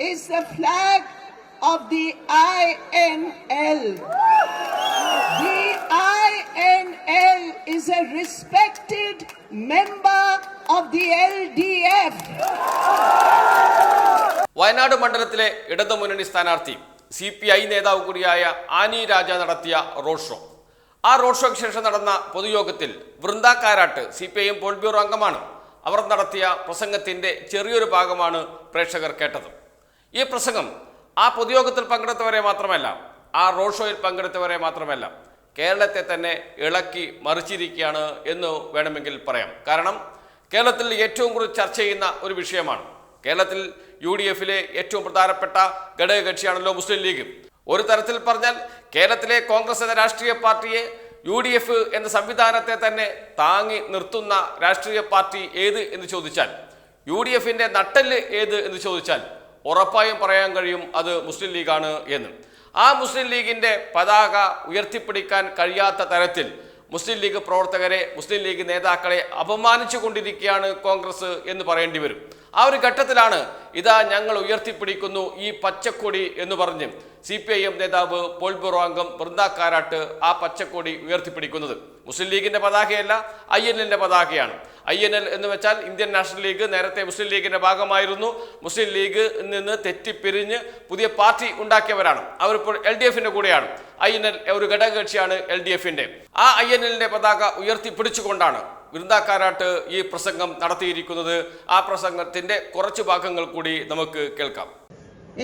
is the flag of the INL. The INL is a respected member of the LDF. Wayanad മണ്ഡലത്തിലെ ഇടതുമുന്നണി സ്ഥാനാർത്ഥി C P I നേതാവ് കൂടിയായ Annie രാജ നടത്തിയ road show ആ റോഡ് ഷോയ്ക്ക് ശേഷം നടന്ന പൊതുയോഗത്തിൽ Brinda Karat C P I M polit bureau അംഗമാണ് അവർ നടത്തിയ പ്രസംഗത്തിന്റെ ചെറിയൊരു ഭാഗമാണ് പ്രേക്ഷകർ കേട്ടത് ഈ പ്രസംഗം ആ പൊതുയോഗത്തിൽ പങ്കെടുത്തവരെ മാത്രമല്ല ആ റോഡ് ഷോയിൽ പങ്കെടുത്തവരെ മാത്രമല്ല കേരളത്തെ തന്നെ ഇളക്കി മറിച്ചിരിക്കുകയാണ് എന്ന് വേണമെങ്കിൽ പറയാം. കാരണം കേരളത്തിൽ ഏറ്റവും കൂടുതൽ ചർച്ച ചെയ്യുന്ന ഒരു വിഷയമാണ്. കേരളത്തിൽ യു ഡി എഫിലെ ഏറ്റവും പ്രധാനപ്പെട്ട ഘടകകക്ഷിയാണല്ലോ മുസ്ലിം ലീഗ്. ഒരു തരത്തിൽ പറഞ്ഞാൽ കേരളത്തിലെ കോൺഗ്രസ് എന്ന രാഷ്ട്രീയ പാർട്ടിയെ യു ഡി എഫ് എന്ന സംവിധാനത്തെ തന്നെ താങ്ങി നിർത്തുന്ന രാഷ്ട്രീയ പാർട്ടി ഏത് എന്ന് ചോദിച്ചാൽ യു ഡി എഫിന്റെ നട്ടൽ ഏത് എന്ന് ചോദിച്ചാൽ ഉറപ്പായും പറയാൻ കഴിയും അത് മുസ്ലിം ലീഗാണ് എന്ന്. ആ മുസ്ലിം ലീഗിന്റെ പതാക ഉയർത്തിപ്പിടിക്കാൻ കഴിയാത്ത തരത്തിൽ മുസ്ലിം ലീഗ് പ്രവർത്തകരെ മുസ്ലിം ലീഗ് നേതാക്കളെ അപമാനിച്ചു കൊണ്ടിരിക്കുകയാണ് കോൺഗ്രസ് എന്ന് പറയേണ്ടി വരും. ആ ഒരു ഘട്ടത്തിലാണ് ഇതാ ഞങ്ങൾ ഉയർത്തിപ്പിടിക്കുന്നു ഈ പച്ചക്കൊടി എന്ന് പറഞ്ഞ് സി പി ഐ എം നേതാവ് പോൾ അംഗം വൃന്ദ കാരാട്ട് ആ പച്ചക്കൊടി ഉയർത്തിപ്പിടിക്കുന്നത്. മുസ്ലിം ലീഗിന്റെ പതാകയല്ല ഐ എൻ പതാകയാണ്. ഐ എൻ എൽ എന്ന് വെച്ചാൽ ഇന്ത്യൻ നാഷണൽ ലീഗ് നേരത്തെ മുസ്ലിം ലീഗിന്റെ ഭാഗമായിരുന്നു. മുസ്ലിം ലീഗ് നിന്ന് തെറ്റിപ്പിരിഞ്ഞ് പുതിയ പാർട്ടി ഉണ്ടാക്കിയവരാണ്. അവരിപ്പോൾ എൽ ഡി എഫിന്റെ കൂടെയാണ്. ഐ എൻ എൽ ഒരു ഘടകകക്ഷിയാണ് എൽ ഡി എഫിന്റെ. ആ ഐ എൻ എല്ലിന്റെ പതാക ഉയർത്തിപ്പിടിച്ചുകൊണ്ടാണ് വൃന്ദാക്കാരാട്ട് ഈ പ്രസംഗം നടത്തിയിരിക്കുന്നത്. ആ പ്രസംഗത്തിന്റെ കുറച്ച് ഭാഗങ്ങൾ കൂടി നമുക്ക് കേൾക്കാം.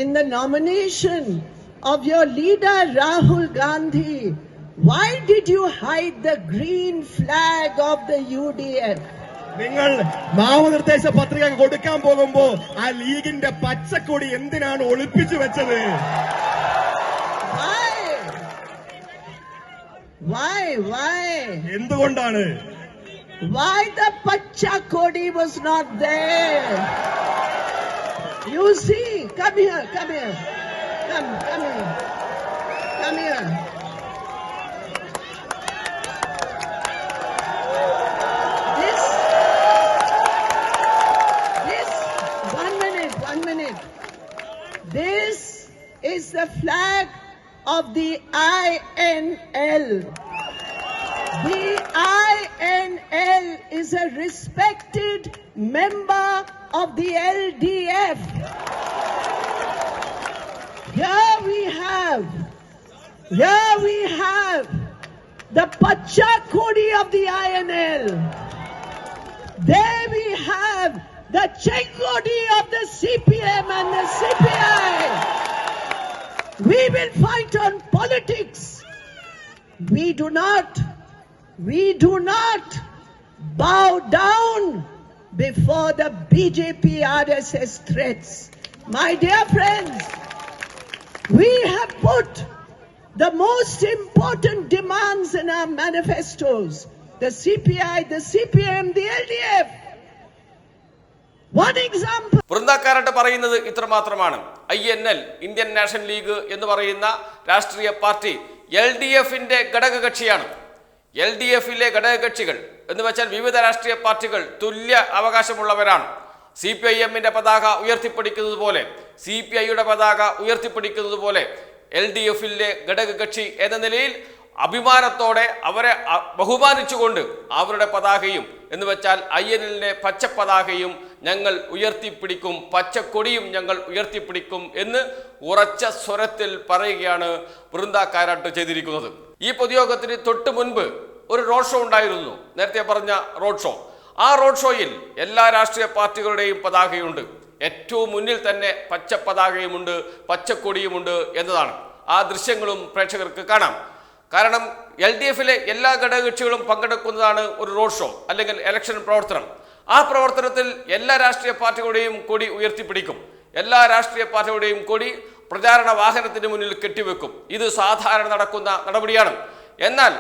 In the nomination of your leader Rahul Gandhi, why did you hide the green flag of the UDF? നിങ്ങൾ നാമനിർദ്ദേശ പത്രിക കൊടുക്കാൻ പോകുമ്പോ ആ ലീഗിന്റെ പച്ചക്കൊടി എന്തിനാണ് ഒളിപ്പിച്ചു വെച്ചത് എന്തുകൊണ്ടാണ് Come here, come here. Come, come here. Come here. The INL. The INL is a respected member of the LDF. Here we have, here we have the Pacha Kodi of the INL. There we have the Chengodi of the CPM and the CPI. We will fight on politics. We do not, we do not bow down before the BJP RSS threats. My dear friends, we have put the most important demands in our manifestos. The CPI, the CPM, the LDF. Brinda Karat പറയുന്നത് ഇത്രമാത്രമാണ്. I N L Indian National League എന്ന് പറയുന്ന രാഷ്ട്രീയ party L D എഫിന്റെ ഘടകകക്ഷിയാണ്. L D എഫിലെ ഘടകകക്ഷികൾ എന്ന് വെച്ചാൽ വിവിധ രാഷ്ട്രീയ പാർട്ടികൾ തുല്യ അവകാശമുള്ളവരാണ്. സി പി ഐ എമ്മിന്റെ പതാക ഉയർത്തിപ്പിടിക്കുന്നത് പോലെ സി പി ഐയുടെ പതാക ഉയർത്തിപ്പിടിക്കുന്നത് പോലെ എൽ ഡി എഫിലെ ഘടകകക്ഷി എന്ന നിലയിൽ അഭിമാനത്തോടെ അവരെ ബഹുമാനിച്ചുകൊണ്ട് അവരുടെ പതാകയും എന്ന് വെച്ചാൽ ഐ എൻ എല്ലിന്റെ പച്ച പതാകയും ഞങ്ങൾ ഉയർത്തിപ്പിടിക്കും പച്ചക്കൊടിയും ഞങ്ങൾ ഉയർത്തിപ്പിടിക്കും എന്ന് ഉറച്ച സ്വരത്തിൽ പറയുകയാണ് വൃന്ദ കാരാട്ട് ചെയ്തിരിക്കുന്നത്. ഈ പൊതുയോഗത്തിന് തൊട്ട് മുൻപ് ഒരു റോഡ് ഷോ ഉണ്ടായിരുന്നു. നേരത്തെ പറഞ്ഞ റോഡ് ഷോ ആ റോഡ് ഷോയിൽ എല്ലാ രാഷ്ട്രീയ പാർട്ടികളുടെയും പതാകയുണ്ട്. ഏറ്റവും മുന്നിൽ തന്നെ പച്ച പതാകയുമുണ്ട് പച്ചക്കൊടിയുമുണ്ട് എന്നതാണ്. ആ ദൃശ്യങ്ങളും പ്രേക്ഷകർക്ക് കാണാം. കാരണം എൽ ഡി എഫിലെ എല്ലാ ഘടകകക്ഷികളും പങ്കെടുക്കുന്നതാണ് ഒരു റോഡ് ഷോ അല്ലെങ്കിൽ ഇലക്ഷൻ പ്രവർത്തനം. ആ പ്രവർത്തനത്തിൽ എല്ലാ രാഷ്ട്രീയ പാർട്ടികളുടെയും കൊടി ഉയർത്തിപ്പിടിക്കും. എല്ലാ രാഷ്ട്രീയ പാർട്ടികളുടെയും കൊടി പ്രചാരണ വാഹനത്തിന് മുന്നിൽ കെട്ടിവെക്കും. ഇത് സാധാരണ നടക്കുന്ന നടപടിയാണ്. എന്നാൽ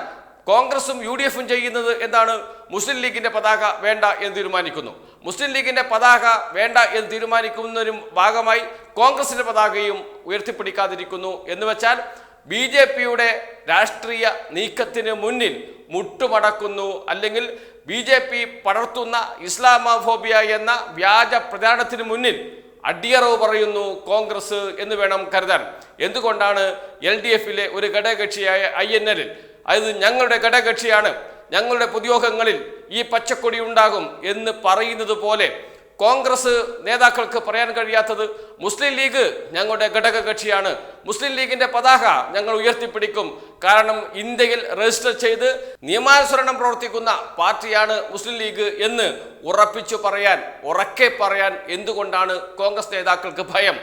കോൺഗ്രസും യു ഡി എഫും ചെയ്യുന്നത് എന്താണ്? മുസ്ലിം ലീഗിന്റെ പതാക വേണ്ട എന്ന് തീരുമാനിക്കുന്നു. മുസ്ലിം ലീഗിന്റെ പതാക വേണ്ട എന്ന് തീരുമാനിക്കുന്നതിനും ഭാഗമായി കോൺഗ്രസിന്റെ പതാകയും ഉയർത്തിപ്പിടിക്കാതിരിക്കുന്നു. എന്ന് വെച്ചാൽ ബി ജെ പിയുടെ രാഷ്ട്രീയ നീക്കത്തിന് മുന്നിൽ മുട്ടുമടക്കുന്നു. അല്ലെങ്കിൽ ബി ജെ പി പടർത്തുന്ന ഇസ്ലാമോഫോബിയ എന്ന വ്യാജ പ്രചാരണത്തിന് മുന്നിൽ അടിയറവ് പറയുന്നു കോൺഗ്രസ് എന്ന് വേണം കരുതാൻ. എന്തുകൊണ്ടാണ് എൽ ഡി എഫിലെ ഒരു ഘടകകക്ഷിയായ ഐ എൻ എല്ലിൽ? അത് ഞങ്ങളുടെ ഘടകകക്ഷിയാണ്. ഞങ്ങളുടെ പൊതുയോഗങ്ങളിൽ ഈ പച്ചക്കൊടി ഉണ്ടാകും എന്ന് പറയുന്നത് പോലെ കോൺഗ്രസ് നേതാക്കൾക്ക് പറയാൻ കഴിയാത്തത് മുസ്ലിം ലീഗ് ഞങ്ങളുടെ ഘടക കക്ഷിയാണ്. മുസ്ലിം ലീഗിന്റെ പതാക ഞങ്ങൾ ഉയർത്തിപ്പിടിക്കും. കാരണം ഇന്ത്യയിൽ രജിസ്റ്റർ ചെയ്ത് നിയമാനുസരണം പ്രവർത്തിക്കുന്ന പാർട്ടിയാണ് മുസ്ലിം ലീഗ് എന്ന് ഉറപ്പിച്ചു പറയാൻ ഉറക്കെ പറയാൻ എന്തുകൊണ്ടാണ് കോൺഗ്രസ് നേതാക്കൾക്ക് ഭയം?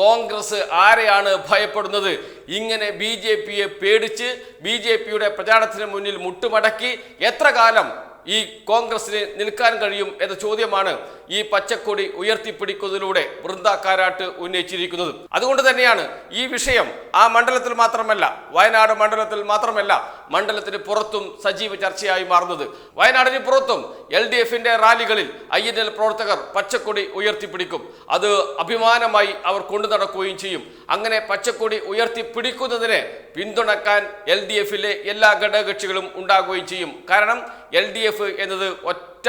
കോൺഗ്രസ് ആരെയാണ് ഭയപ്പെടുന്നത്? ഇങ്ങനെ ബി ജെ പിയെ പേടിച്ച് ബി ജെ പിയുടെ പ്രചാരണത്തിന് മുന്നിൽ മുട്ടുമടക്കി എത്ര കാലം ഈ കോൺഗ്രസിന് നിൽക്കാൻ കഴിയും എന്ന ചോദ്യമാണ് ഈ പച്ചക്കൊടി ഉയർത്തിപ്പിടിക്കുന്നതിലൂടെ വൃന്ദ കാരാട്ട് ഉന്നയിച്ചിരിക്കുന്നത്. അതുകൊണ്ട് തന്നെയാണ് ഈ വിഷയം ആ മണ്ഡലത്തിൽ മാത്രമല്ല വയനാട് മണ്ഡലത്തിൽ മാത്രമല്ല മണ്ഡലത്തിന് പുറത്തും സജീവ ചർച്ചയായി മാറുന്നത്. വയനാടിന് പുറത്തും എൽ ഡി എഫിന്റെ റാലികളിൽ ഐ എൻ എൽ പ്രവർത്തകർ പച്ചക്കൊടി ഉയർത്തിപ്പിടിക്കും. അത് അഭിമാനമായി അവർ കൊണ്ടു നടക്കുകയും ചെയ്യും. അങ്ങനെ പച്ചക്കൊടി ഉയർത്തിപ്പിടിക്കുന്നതിനെ പിന്തുണക്കാൻ എൽ ഡി എഫിലെ എല്ലാ ഘടകകക്ഷികളും ഉണ്ടാകുകയും ചെയ്യും. കാരണം എൽ ഡി എഫ് എന്നത് ഒറ്റ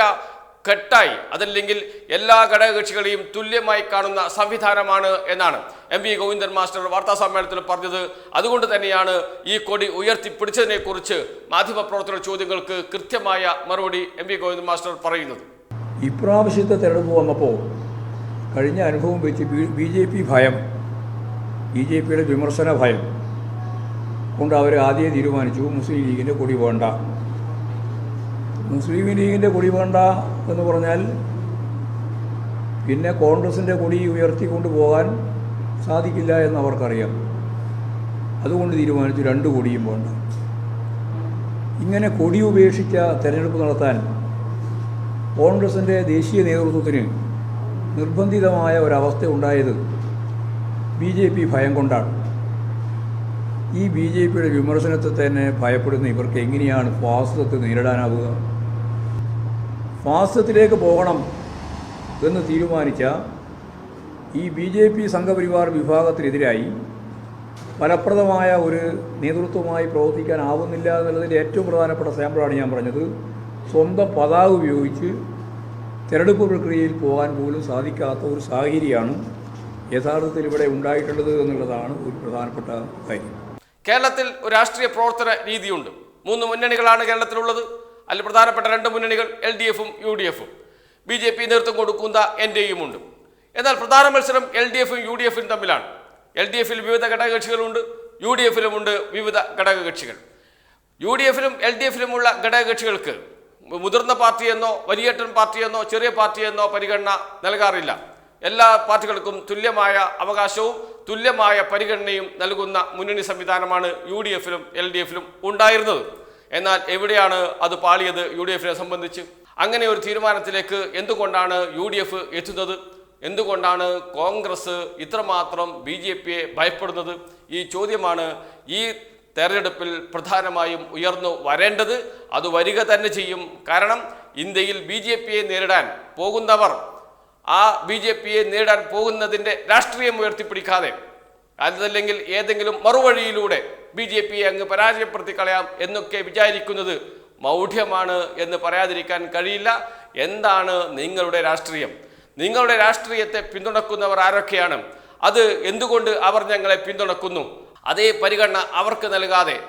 കെട്ടായി. അതല്ലെങ്കിൽ എല്ലാ ഘടകകക്ഷികളെയും തുല്യമായി കാണുന്ന സംവിധാനമാണ് എന്നാണ് എം വി ഗോവിന്ദൻ മാസ്റ്റർ വാർത്താ സമ്മേളനത്തിൽ പറഞ്ഞത്. അതുകൊണ്ട് തന്നെയാണ് ഈ കൊടി ഉയർത്തിപ്പിടിച്ചതിനെ കുറിച്ച് മാധ്യമപ്രവർത്തകരുടെ ചോദ്യങ്ങൾക്ക് കൃത്യമായ മറുപടി എം വി ഗോവിന്ദൻ മാസ്റ്റർ പറയുന്നത്. ഇപ്രാവശ്യത്തെ തെരഞ്ഞെടുപ്പ് വന്നപ്പോൾ കഴിഞ്ഞ അനുഭവം വെച്ച് ബി ജെ പി ഭയം ബി ജെ പിയുടെ വിമർശന ഭയം കൊണ്ട് അവർ ആദ്യം തീരുമാനിച്ചു മുസ്ലിം ലീഗിന്റെ കൊടി വേണ്ട. മുസ്ലിം ലീഗിന്റെ കൊടി വേണ്ട എന്ന് പറഞ്ഞാൽ പിന്നെ കോൺഗ്രസിന്റെ കൊടി ഉയർത്തിക്കൊണ്ട് പോകാൻ സാധിക്കില്ല എന്ന് അവർക്കറിയാം. അതുകൊണ്ട് തീരുമാനിച്ചു രണ്ട് കൊടിയും വേണ്ട. ഇങ്ങനെ കൊടി ഉപേക്ഷിച്ച തെരഞ്ഞെടുപ്പ് നടത്താൻ കോൺഗ്രസിന്റെ ദേശീയ നേതൃത്വത്തിന് നിർബന്ധിതമായ ഒരവസ്ഥ ഉണ്ടായത് ബി ജെ പി ഭയം കൊണ്ടാണ്. ഈ ബി ജെ പിയുടെ വിമർശനത്തെ തന്നെ ഭയപ്പെടുന്ന ഇവർക്ക് എങ്ങനെയാണ് ഫാസിസത്തെ നേരിടാനാവുക? ഫാസിസത്തിലേക്ക് പോകണം എന്ന് തീരുമാനിച്ച ഈ ബി ജെ പി സംഘപരിവാർ വിഭാഗത്തിനെതിരായി ഫലപ്രദമായ ഒരു നേതൃത്വമായി പ്രവർത്തിക്കാനാവുന്നില്ല എന്നുള്ളതിന്റെ ഏറ്റവും പ്രധാനപ്പെട്ട സാമ്പിളാണ് ഞാൻ പറഞ്ഞത്. സ്വന്തം പതാക ഉപയോഗിച്ച് തിരഞ്ഞെടുപ്പ് പ്രക്രിയയിൽ പോകാൻ പോലും സാധിക്കാത്ത ഒരു സാഹചര്യമാണ് യഥാർത്ഥത്തിൽ ഇവിടെ ഉണ്ടായിട്ടുള്ളത് എന്നുള്ളതാണ് ഒരു പ്രധാനപ്പെട്ട കാര്യം. കേരളത്തിൽ ഒരു രാഷ്ട്രീയ പ്രവർത്തന രീതിയുണ്ട്. മൂന്ന് മുന്നണികളാണ് കേരളത്തിലുള്ളത്. അതിൽ പ്രധാനപ്പെട്ട രണ്ട് മുന്നണികൾ എൽ ഡി എഫും യു ഡി എഫും. ബി ജെ പി നേതൃത്വം കൊടുക്കുന്ന എൻ ഡി എയും ഉണ്ട് എന്നാൽ പ്രധാന മത്സരം എൽ ഡി എഫും യു ഡി എഫും തമ്മിലാണ്. എൽ ഡി എഫിൽ വിവിധ ഘടകകക്ഷികളുണ്ട് യു ഡി എഫിലുമുണ്ട് വിവിധ ഘടകകക്ഷികൾ. യു ഡി എഫിലും എൽ ഡി എഫിലുമുള്ള ഘടകകക്ഷികൾക്ക് മുതിർന്ന പാർട്ടിയെന്നോ വലിയേട്ടൻ പാർട്ടിയെന്നോ ചെറിയ പാർട്ടിയെന്നോ പരിഗണന നൽകാറില്ല. എല്ലാ പാർട്ടികൾക്കും തുല്യമായ അവകാശവും തുല്യമായ പരിഗണനയും നൽകുന്ന മുന്നണി സംവിധാനമാണ് യു ഡി എഫിലും എൽ ഡി എഫിലും ഉണ്ടായിരുന്നത്. എന്നാൽ എവിടെയാണ് അത് പാളിയത് യു ഡി എഫിനെ സംബന്ധിച്ച്? അങ്ങനെ ഒരു തീരുമാനത്തിലേക്ക് എന്തുകൊണ്ടാണ് യു ഡി എഫ് എത്തുന്നത്? എന്തുകൊണ്ടാണ് കോൺഗ്രസ് ഇത്രമാത്രം ബി ജെ പിയെ ഭയപ്പെടുന്നത്? ഈ ചോദ്യമാണ് ഈ തെരഞ്ഞെടുപ്പിൽ പ്രധാനമായും ഉയർന്നു വരേണ്ടത്. അത് വരിക തന്നെ ചെയ്യും. കാരണം ഇന്ത്യയിൽ ബി ജെ പിയെ നേരിടാൻ പോകുന്നവർ ആ ബി ജെ പിയെ നേരിടാൻ പോകുന്നതിന്റെ രാഷ്ട്രീയം ഉയർത്തിപ്പിടിക്കാതെ അതല്ലെങ്കിൽ ഏതെങ്കിലും മറുവഴിയിലൂടെ ബി ജെ പിയെ അങ്ങ് പരാജയപ്പെടുത്തി കളയാം എന്നൊക്കെ വിചാരിക്കുന്നത് മൗഢ്യമാണ് എന്ന് പറയാതിരിക്കാൻ കഴിയില്ല. എന്താണ് നിങ്ങളുടെ രാഷ്ട്രീയം? നിങ്ങളുടെ രാഷ്ട്രീയത്തെ പിന്തുണക്കുന്നവർ ആരൊക്കെയാണ്? അത് എന്തുകൊണ്ട് അവർ ഞങ്ങളെ പിന്തുണക്കുന്നു? അതേ പരിഗണന അവർക്ക് നൽകാതെ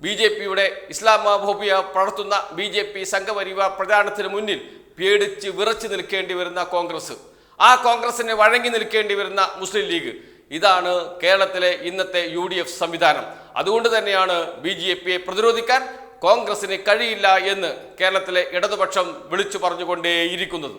ബി ജെ പിയുടെ ഇസ്ലാമോഫോബിയ പടർത്തുന്ന ബി ജെ പി സംഘപരിവാർ പ്രചാരണത്തിന് മുന്നിൽ പേടിച്ച് വിറച്ചു നിൽക്കേണ്ടി വരുന്ന കോൺഗ്രസ്. ആ കോൺഗ്രസിന് വഴങ്ങി നിൽക്കേണ്ടി വരുന്ന മുസ്ലിം ലീഗ്. ഇതാണ് കേരളത്തിലെ ഇന്നത്തെ യു ഡി എഫ് സംവിധാനം. അതുകൊണ്ട് തന്നെയാണ് ബി ജെ പിയെ പ്രതിരോധിക്കാൻ കോൺഗ്രസിന് കഴിയില്ല എന്ന് കേരളത്തിലെ ഇടതുപക്ഷം വിളിച്ചു പറഞ്ഞുകൊണ്ടേയിരിക്കുന്നത്.